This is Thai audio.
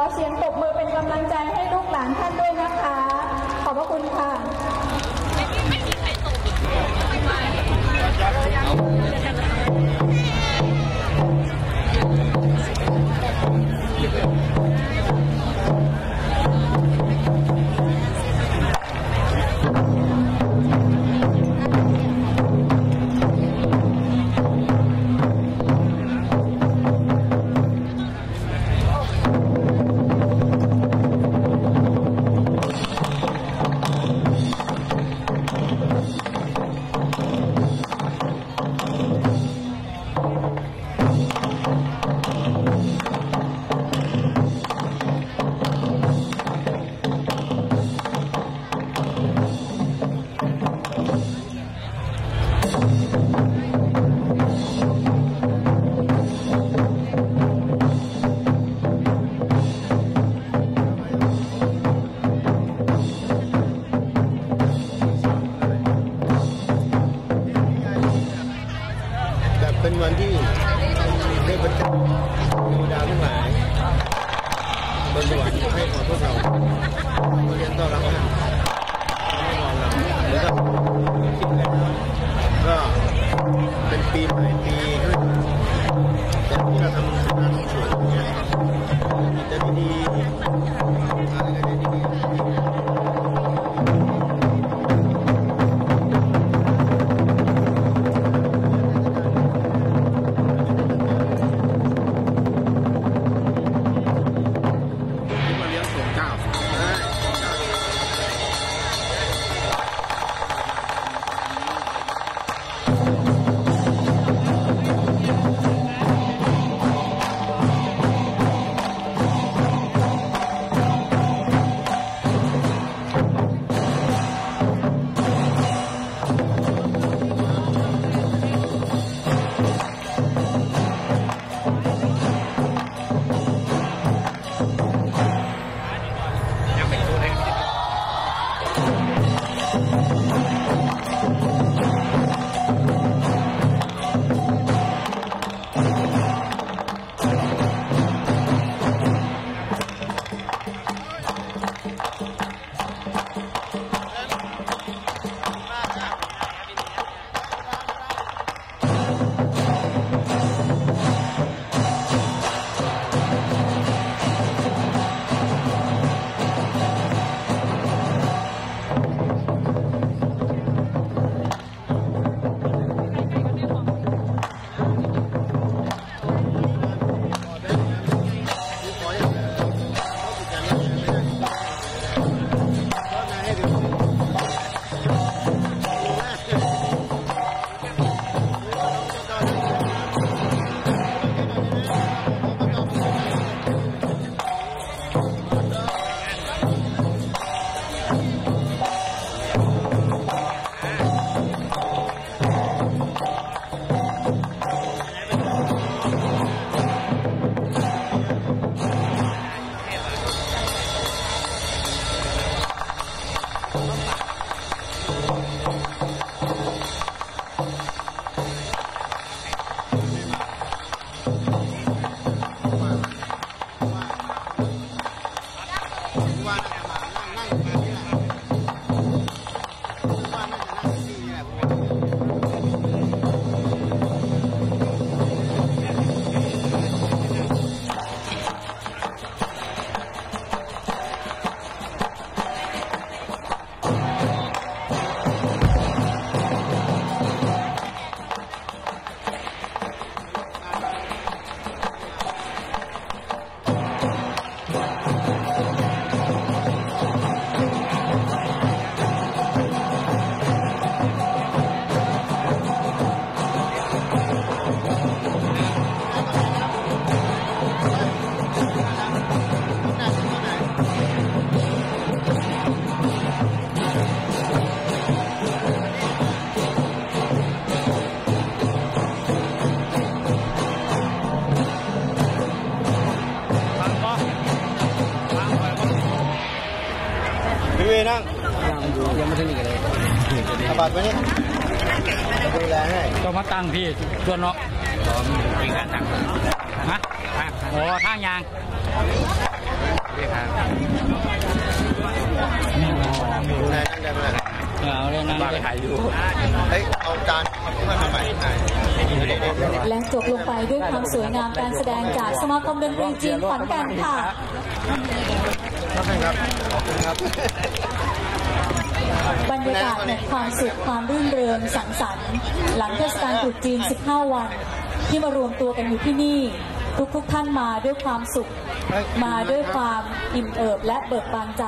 อเสียงปรบมือเป็นกำลังใจให้ลูกหลานท่านด้วยนะคะ ขอบพระคุณค่ะ ด้บรรจุดาวทั้งหลายบนสวรรค์ให้ของพวกเราเรียนต้อนรับท่านให้นอนหลับแล้วก็คิดกันนะก็เป็นปีใหม่ ม่ถึงอีกเลยอาบัตรมานี่ดูแลให้ก็มาตั้งพี่ส่วนเนาะเป็นการตั้งฮะอ๋อทางยางแทนได้ไหมเอาเลยนั่งไปถ่ายอยู่เฮ้ยเอาจานเอาขึ้นมาใหม่หน่อยและจบลงไปด้วยความสวยงามการแสดงจากสมาคมดนตรีจีนขอนแก่นค่ะครับครับขอบคุณครับ บรรยากาศแห่งความสุขความรื่นเริงสังสรรค์ หลังเทศกาลตรุษจีน 15 วัน ที่มารวมตัวกันอยู่ที่นี่ ทุกๆท่านมาด้วยความสุข มาด้วยความอิ่มเอิบและเบิกบานใจ